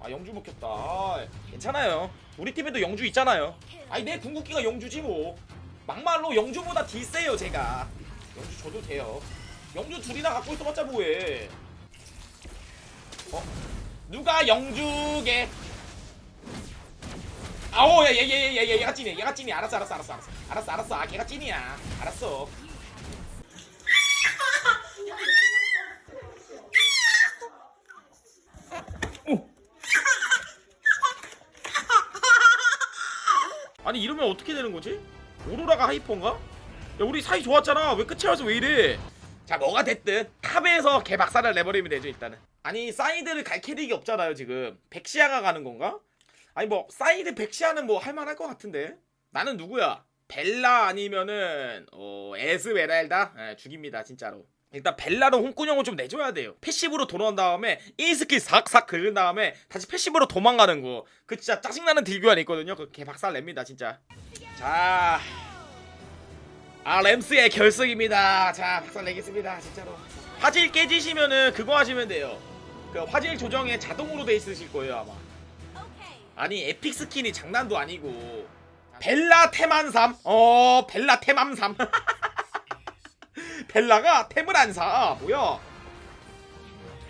아 영주 먹혔다. 아, 괜찮아요. 우리 팀에도 영주 있잖아요. 아니 내 궁극기가 영주지 뭐. 막말로 영주보다 딜 세요 제가. 영주 줘도 돼요. 영주 둘이나 갖고 있어봤자 뭐해. 어? 누가 영주게? 아오 얘얘얘얘얘 얘가 찐이야. 얘가 찐이야. 알았어 알았어 알았어 알았어. 알았어 알았어. 아 걔가 찐이야. 알았어 아니 이러면 어떻게 되는 거지? 오로라가 하이퍼인가? 야 우리 사이 좋았잖아 왜 끝에 와서 왜 이래 자 뭐가 됐든 탑에서 개 박살을 내버리면 되죠 일단은 아니 사이드를 갈 캐릭이 없잖아요 지금 백시아가 가는 건가? 아니 뭐 사이드 백시아는 뭐 할만할 것 같은데 나는 누구야? 벨라 아니면은 어 에스메랄다? 예, 죽입니다 진짜로 일단 벨라는 홍군형을 좀 내줘야 돼요. 패시브로 돌아온 다음에 1스킬 싹싹 긁은 다음에 다시 패시브로 도망가는 거 그 진짜 짜증나는 딜교환 있거든요. 그 개 박살 냅니다 진짜. 자 아 램스의 결승입니다. 자 박살 내겠습니다 진짜로. 화질 깨지시면은 그거 하시면 돼요. 그 화질 조정에 자동으로 돼 있으실 거예요 아마. 아니 에픽 스킨이 장난도 아니고. 벨라 테만삼? 어 벨라 테맘삼 벨라가 템을 안 사. 뭐야?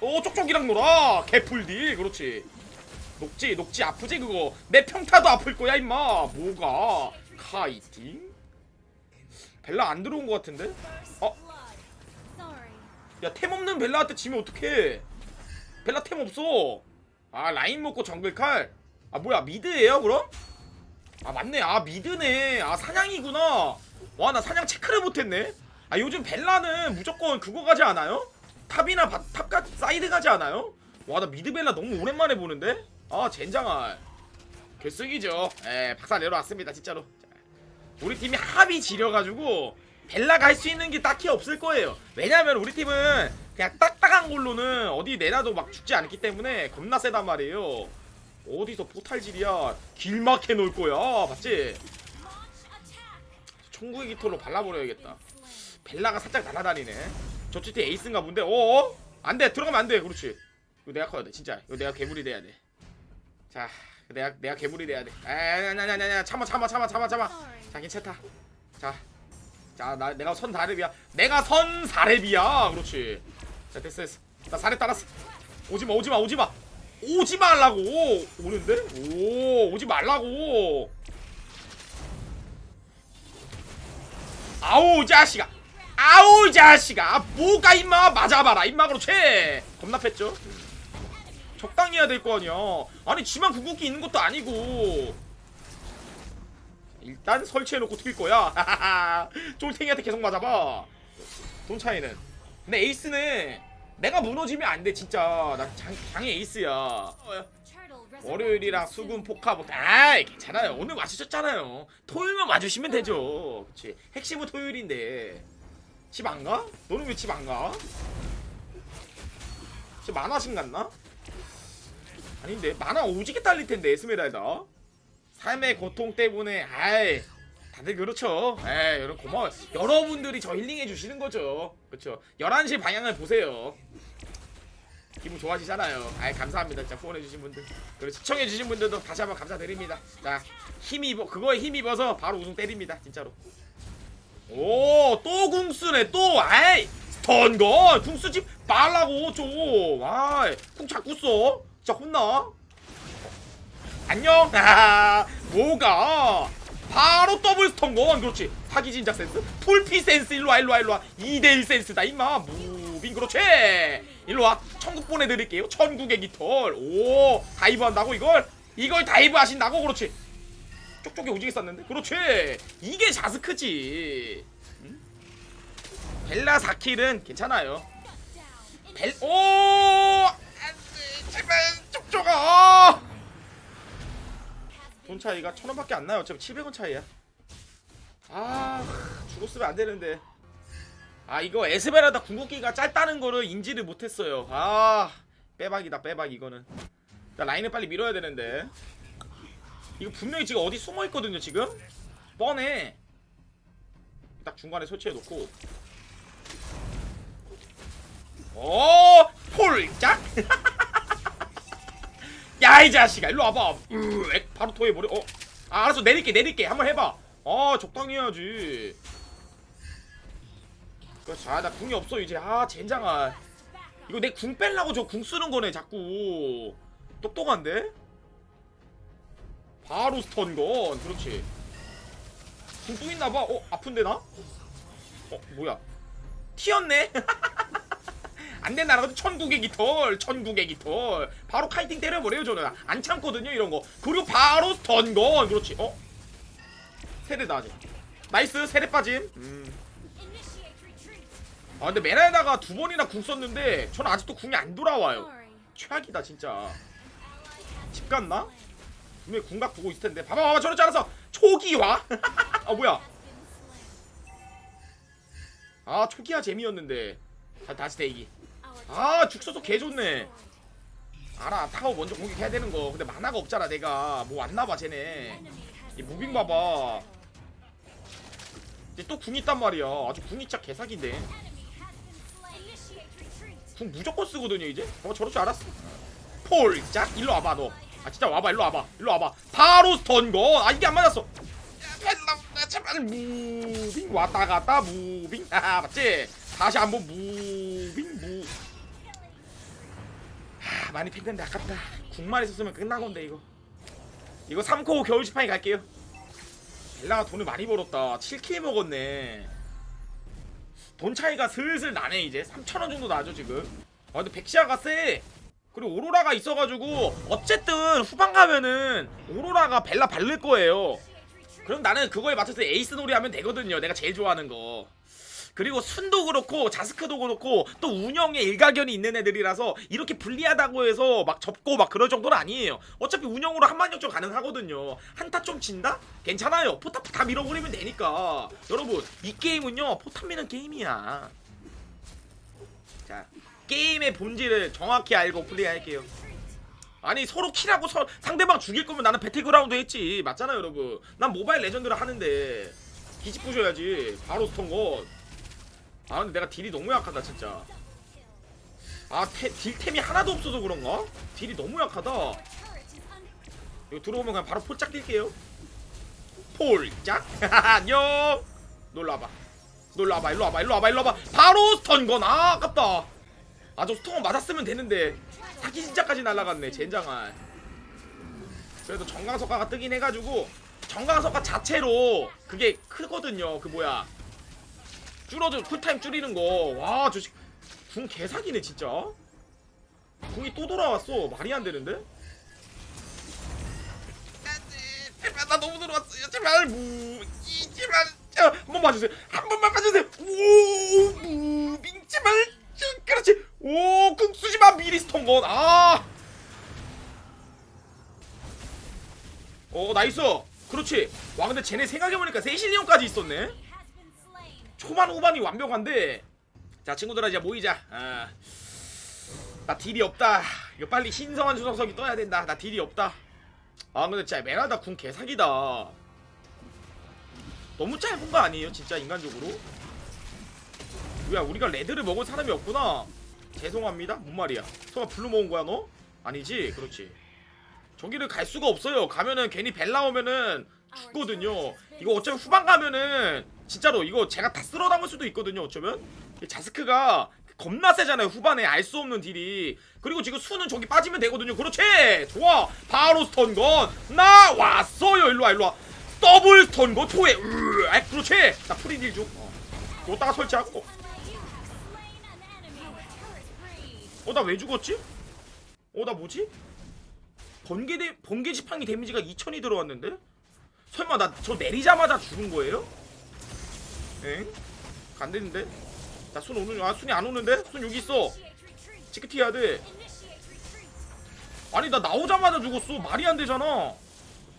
오 쪽쪽이랑 놀아. 개풀딜. 그렇지. 녹지 녹지. 아프지 그거? 내 평타도 아플 거야 임마. 뭐가? 카이팅? 벨라 안 들어온 거 같은데? 어? 야 템 없는 벨라한테 지면 어떡해? 벨라 템 없어. 아 라인 먹고 정글 칼? 아 뭐야 미드예요 그럼? 아 맞네. 아 미드네. 아 사냥이구나. 와 나 사냥 체크를 못했네 아 요즘 벨라는 무조건 그거 가지 않아요? 탑이나 바, 탑가 사이드 가지 않아요? 와 나 미드 벨라 너무 오랜만에 보는데? 아 젠장할 결승이죠 에 박살 내려왔습니다 진짜로 자, 우리 팀이 합이 지려가지고 벨라가 할 수 있는 게 딱히 없을 거예요 왜냐면 우리 팀은 그냥 딱딱한 걸로는 어디 내놔도 막 죽지 않기 때문에 겁나 세단 말이에요 어디서 포탈질이야 길 막 해 놓을 거야 맞지? 총구의 깃털로 발라버려야겠다 벨라가 살짝 날아다니네. 저쪽 팀 에이스인가 본데? 어어? 안돼. 들어가면 안돼. 그렇지. 이거 내가 커야 돼 진짜. 이거 내가 괴물이 돼야 돼자 내가 내가 괴물이 돼야 돼. 아냐냐냐냐 참아 참아 참아 참아 참아. 자 괜찮다. 자자나 내가 선 사렙이야. 내가 선 사렙이야. 그렇지. 자 됐어 됐어. 나 사렙 따랐어. 오지마 오지마 오지마. 오지 말라고. 오는데? 오 오지 말라고. 아우 이 자식아 아우 이 자식아. 뭐가 임마? 맞아봐라 임마. 그렇지. 겁나 팼죠. 적당히 해야 될 거 아니야. 아니 지만 궁극기 있는 것도 아니고. 일단 설치해놓고 튈 거야. 쫄탱이한테 계속 맞아봐. 돈 차이는. 근데 에이스는 내가 무너지면 안 돼 진짜. 나 장, 장애 에이스야. 월요일이랑 수금 포카 뭐 아이 괜찮아요. 오늘 와주셨잖아요. 토요일만 와주시면 되죠. 그치. 핵심은 토요일인데 집 안 가? 너는 왜 집 안 가? 집 만화신 갔나? 아닌데 만화 오지게 딸릴 텐데 에스메랄다 삶의 고통 때문에 아이 다들 그렇죠 에이 여러분 고마워요 여러분들이 저 힐링해 주시는 거죠 그렇죠 11시 방향을 보세요 기분 좋아지잖아요. 아이 감사합니다. 진짜 후원해 주신 분들 그리고 시청해 주신 분들도 다시 한번 감사드립니다. 자 힘입어 그거에 힘입어서 바로 우승 때립니다. 진짜로. 오 또 궁수네 또. 아이 스턴건 궁수집 말라고 좀. 아이 궁 자꾸 써. 진짜 혼나. 안녕. 하하 뭐가? 바로 더블 스턴건 그렇지. 사기 진작 센스? 풀피 센스. 일로와 일로와 일로와. 2대1 센스다 임마. 무빙 그렇지. 일로와. 천국 보내드릴게요. 천국의 깃털 오 다이브 한다고 이걸? 이걸 다이브 하신다고 그렇지 쪽쪽이 오지게 쌌는데? 그렇지. 이게 자스크지. 응? 벨라 4킬은 괜찮아요. 벨 오! 안돼. 제발 쪽쪽아! 돈 차이가 천 원밖에 안 나요. 어차피 700원 차이야. 아 죽었으면 안 되는데. 아 이거 에스베라다 궁극기가 짧다는 거를 인지를 못했어요. 아 빼박이다 빼박 이거는. 나 라인을 빨리 밀어야 되는데 이거 분명히 지금 어디 숨어 있거든요 지금? 뻔해. 딱 중간에 설치해 놓고. 오 폴짝. 야 이 자식아 일로 와봐. 으엑 바로 토해버려. 어. 아, 알았어. 내릴게 내릴게. 한번 해봐. 아 적당히 해야지. 그렇지 아나 궁이 없어 이제. 아 젠장아. 이거 내 궁 뺄라고 저 궁 쓰는 거네 자꾸. 똑똑한데 바로 스턴건. 그렇지. 궁또 있나봐. 어 아픈데 나? 어 뭐야? 튀었네? 안된 나라거든 천국의 깃털 천국의 깃털. 바로 카이팅 때려버려요 저는. 안 참거든요 이런 거. 그리고 바로 스턴건. 그렇지. 어? 세대다 아직 나이스 세대 빠짐. 음. 아 근데 메라에다가 두 번이나 궁 썼는데 저는 아직도 궁이 안 돌아와요. 최악이다 진짜. 집 갔나? 분명히 궁각 보고 있을 텐데. 봐봐 봐봐 줄 알았어 초기화? 아 뭐야? 아 초기화 재미였는데. 다, 다시 대기. 아 죽서서 개 좋네. 알아 타워 먼저 공격해야 되는 거. 근데 만화가 없잖아 내가. 뭐 왔나봐 쟤네. 이 무빙 봐봐. 이제 또궁 있단 말이야. 아주 궁이 진짜 개사기인데. 궁 무조건 쓰거든요 이제? 어 저럴 줄 알았어. 폴짝 일로 와봐 너 아 진짜 와봐 일로 와봐. 일로 와봐. 바로 스턴건 아 이게 안 맞았어. 제발 무빙 왔다 갔다 무빙. 아 맞지? 다시 한번 무빙 무. 하, 많이 팽근데 아깝다. 국만 있었으면 끝난 건데 이거. 이거 3코 겨울 지팡이 갈게요. 벨라가 돈을 많이 벌었다. 7K 먹었네. 돈 차이가 슬슬 나네 이제. 3천원 정도 나죠 지금. 아 근데 백시아가 세 그리고 오로라가 있어가지고 어쨌든 후반 가면은 오로라가 벨라 바를 거예요. 그럼 나는 그거에 맞춰서 에이스 놀이 하면 되거든요. 내가 제일 좋아하는 거. 그리고 순도 그렇고 자스크도 그렇고 또 운영에 일가견이 있는 애들이라서 이렇게 불리하다고 해서 막 접고 막 그럴 정도는 아니에요. 어차피 운영으로 한만 역전 가능하거든요. 한타 좀 진다? 괜찮아요. 포탑 다 밀어버리면 되니까. 여러분 이 게임은요 포탑 미는 게임이야. 자 게임의 본질을 정확히 알고 플레이할게요. 아니 서로 킬하고 서, 상대방 죽일 거면 나는 배틀그라운드 했지. 맞잖아요 여러분. 난 모바일 레전드를 하는데 기집 부셔야지. 바로 스턴건 아 근데 내가 딜이 너무 약하다 진짜. 아 테, 딜템이 하나도 없어서 그런가? 딜이 너무 약하다. 이거 들어오면 그냥 바로 폴짝 뛸게요. 폴짝? 안녕! 놀러와봐. 놀러와봐. 일로와봐 일로와봐 일로와봐. 바로 스턴건. 아 아깝다 아저 스턴건 맞았으면 되는데 사기 진짜까지 날라갔네 젠장할 그래도 정강석가가 뜨긴 해가지고 정강석가 자체로 그게 크거든요 그 뭐야. 줄어들 쿨타임 줄이는 거와 저씨. 궁 개사기네 진짜. 궁이 또 돌아왔어. 말이 안 되는데? 제발 나 너무 들어왔어요. 제발 제발 자, 한 번만 봐주세요. 한 번만 봐주세요. 오 무빙 제발 저, 그렇지 오궁 쓰지마 미리 스톤건. 아. 어, 나이스. 그렇지. 와, 근데 쟤네 생각해보니까 세실리온까지 있었네. 초반 후반이 완벽한데. 자 친구들아 이제 모이자. 아, 나 딜이 없다. 이거 빨리 신성한 수석석이 떠야 된다. 나 딜이 없다. 아 근데 진짜 메라다 궁 개사기다. 너무 짧은 거 아니에요 진짜 인간적으로? 뭐야 우리가 레드를 먹을 사람이 없구나 죄송합니다. 뭔 말이야? 설마 블루 먹은 거야 너? 아니지? 그렇지. 저기를 갈 수가 없어요. 가면은 괜히 벨라 오면은 죽거든요. 이거 어차피 후반 가면은 진짜로 이거 제가 다 쓸어 담을 수도 있거든요 어쩌면? 이 자스크가 겁나 세잖아요 후반에. 알 수 없는 딜이. 그리고 지금 수는 저기 빠지면 되거든요. 그렇지? 좋아. 바로 스턴건 나 왔어요. 일로 와 일로 와. 더블 스턴건 토해. 으아 그렇지? 나 프리딜 좀 어. 여기다가 설치하고 어 나 왜 죽었지? 어 나 뭐지? 번개 데 번개 지팡이 데미지가 2000이 들어왔는데? 설마 나 저 내리자마자 죽은 거예요? 엥? 안 되는데? 나순 오는 아 순이 안 오는데? 순 여기 있어. 치크티 해야 돼. 아니 나 나오자마자 죽었어. 말이 안 되잖아.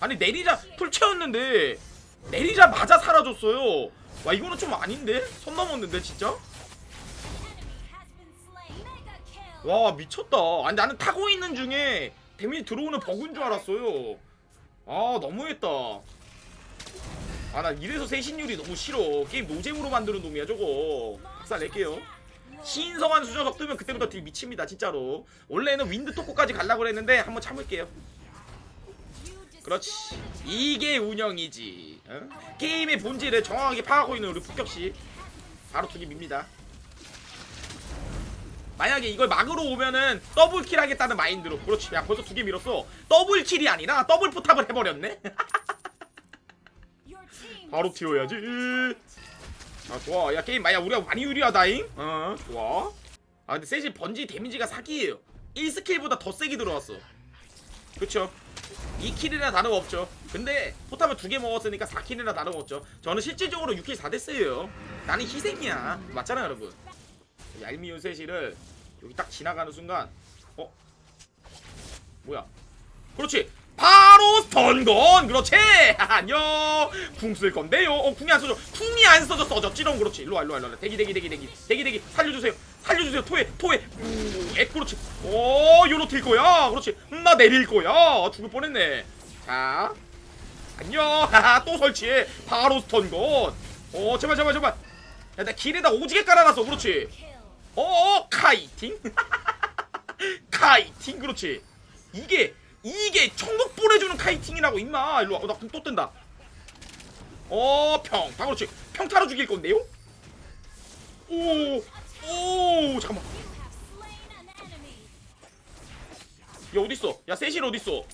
아니 내리자 풀 채웠는데 내리자마자 사라졌어요. 와 이거는 좀 아닌데? 선 넘었는데 진짜? 와 미쳤다. 아니 나는 타고 있는 중에 데미지 들어오는 버그인 줄 알았어요. 아 너무했다. 아 나 이래서 세신율이 너무 싫어. 게임 노잼으로 만드는 놈이야 저거. 박살 낼게요. 신성한 수저석 뜨면 그때부터 딜 미칩니다 진짜로 원래는 윈드 토코까지 가려고 그랬는데 한번 참을게요 그렇지 이게 운영이지 어? 게임의 본질을 정확하게 파악하고 있는 우리 폭격씨 바로 투기 밉니다 만약에 이걸 막으로 오면은 더블킬 하겠다는 마인드로. 그렇지. 야 벌써 두 개 밀었어. 더블킬이 아니라 더블 포탑을 해버렸네. 바로 튀어야지. 아 좋아. 야 게임 만약 우리가 많이 유리하다잉. 어 좋아. 아 근데 세지 번지 데미지가 사기예요. 1스킬보다 더 세게 들어왔어. 그쵸? 2킬이나 다름없죠. 근데 포탑을 두 개 먹었으니까 4킬이나 다름없죠. 저는 실질적으로 6킬 4대스예요. 나는 희생이야. 맞잖아요 여러분 얄미운 세시를 여기 딱 지나가는 순간 어? 뭐야? 그렇지! 바로 스턴건! 그렇지! 안녕! 궁 쓸 건데요. 어 궁이 안 써져. 궁이 안 써져 써졌지롱. 그렇지. 일로와 일로와 일로와. 대기 대기 대기 대기. 대기 대기. 살려주세요. 살려주세요. 토해 토해. 우액 그렇지. 오 요로 튈 거야. 그렇지. 음, 나 내릴 거야. 죽을 뻔했네. 자 안녕. 또 설치해. 바로 스턴건. 어 제발 제발 제발. 야, 나 길에다 오지게 깔아놨어. 그렇지 어 카이팅? 카이팅 그렇지. 이게 이게 천국 보내주는 카이팅이라고 임마. 일로 와나또 뜬다. 어 평타 그렇지. 평타로 죽일 건데요? 오오 잠깐만. 야 어딨어? 야 세실 어딨어?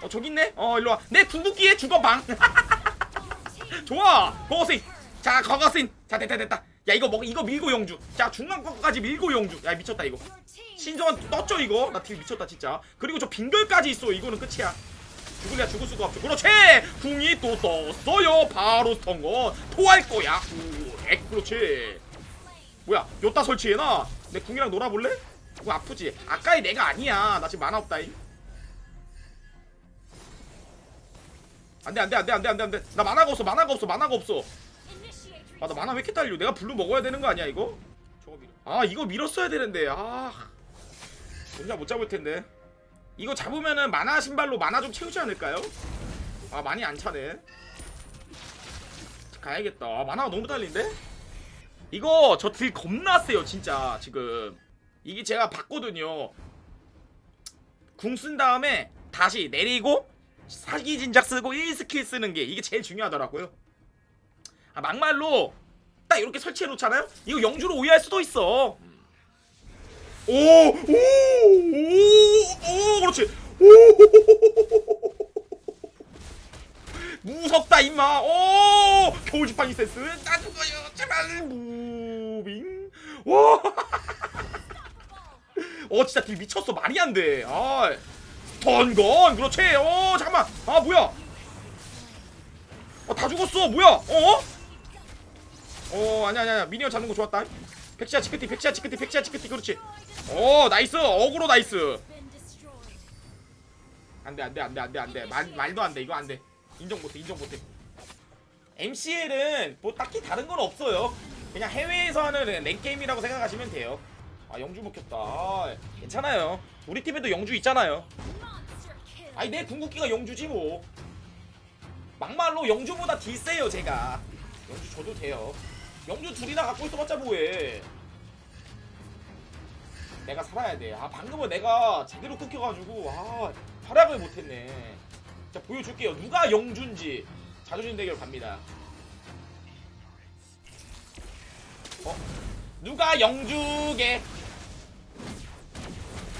어 저기 있네? 어 일로 와 내 궁극기에 죽어 방. 좋아. 버거신 자 버거신 자 됐다 됐다 야 이거 먹 이거 밀고 영주. 자 중간 거까지 밀고 영주. 야 미쳤다 이거. 신성한 떴죠 이거? 나 팀 미쳤다 진짜. 그리고 저 빙결까지 있어. 이거는 끝이야. 죽을래 죽을 수가 없죠. 그렇지! 궁이 또 떴어요. 바로 스턴건 토할 거야. 우엑 그렇지. 뭐야 요따 설치해놔. 내 궁이랑 놀아볼래? 그거 아프지? 아까의 내가 아니야. 나 지금 만화 없다잉. 안돼 안돼 안돼 안돼 안돼 안돼. 나 만화가 없어 만화가 없어 만화가 없어 아 나 만화 왜 이렇게 딸려? 내가 블루 먹어야 되는 거 아니야 이거? 아 이거 밀었어야 되는데. 아. 혼자 못 잡을 텐데. 이거 잡으면은 만화 신발로 만화 좀 채우지 않을까요? 아 많이 안 차네. 가야겠다. 아, 만화가 너무 달린데? 이거 저 딜 겁나 세요 진짜 지금. 이게 제가 봤거든요. 궁 쓴 다음에 다시 내리고 사기 진작 쓰고 1스킬 쓰는 게 이게 제일 중요하더라고요 아 막말로 딱 이렇게 설치해 놓잖아요 이거 영주로 오해할 수도 있어 오, 오, 오, 오, 그렇지. 오, 무섭다 임마. 오, 겨울 지팡이 센스. 나 죽어요. 제발 무빙. 와. 어, 진짜 딜 미쳤어. 말이 안 돼. 아, 던건. 그렇지. 어, 잠깐만. 아, 뭐야? 어, 다 죽었어. 뭐야? 어? 어, 아니야, 아니야. 미니언 잡는 거 좋았다. 백시아 치크티, 백시아 치크티, 백시아 치크티. 그렇지. 오 나이스. 어그로 나이스. 안돼 안돼 안돼 안돼 안돼. 말 말도 안돼. 이거 안돼. 인정 못해 인정 못해. MCL은 뭐 딱히 다른 건 없어요. 그냥 해외에서 하는 랭게임이라고 생각하시면 돼요. 아 영주 먹혔다. 아, 괜찮아요. 우리 팀에도 영주 있잖아요. 아니 내 궁극기가 영주지 뭐. 막말로 영주보다 딜 세요 제가. 영주 줘도 돼요 영주 둘이나 갖고 있어봤자 뭐해 내가 살아야 돼. 아 방금은 내가 제대로 끊겨가지고 아 활약을 못했네. 자 보여줄게요. 누가 영준지 자존심 대결 갑니다. 어? 누가 영주게?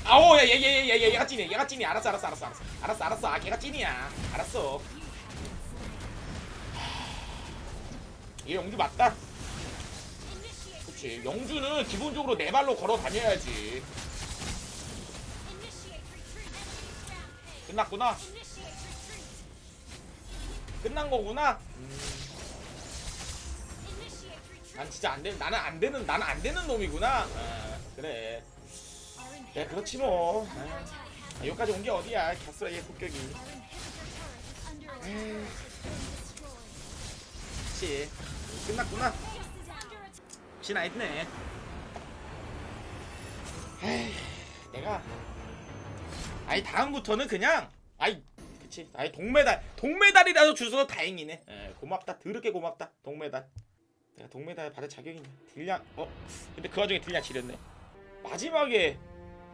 아오 얘얘얘얘 얘가 찐이야. 얘가 찐이야. 알았어 알았어 알았어 알았어 알았어 알았어. 아 걔가 찐이야. 알았어. 얘 영주 맞다. 그렇지. 영주는 기본적으로 네 발로 걸어 다녀야지. 끝났구나. 끝난 거구나. 음, 난 진짜 안 되는 나는 안 되는 나는 안 되는 놈이구나. 아, 그래. 야 그렇지 뭐. 아, 여기까지 온 게 어디야? 얘 폭격이. 그렇지. 끝났구나. 혹시나 했네. 에이, 내가 아니 다음부터는 그냥 아이 그치 아이 동메달 동메달이라도 주셔서 다행이네. 에, 고맙다. 더럽게 고맙다. 동메달. 내가 동메달 받을 자격이 있냐 딜량 어 근데 그 와중에 딜량 지렸네 마지막에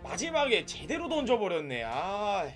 마지막에 제대로 던져버렸네 아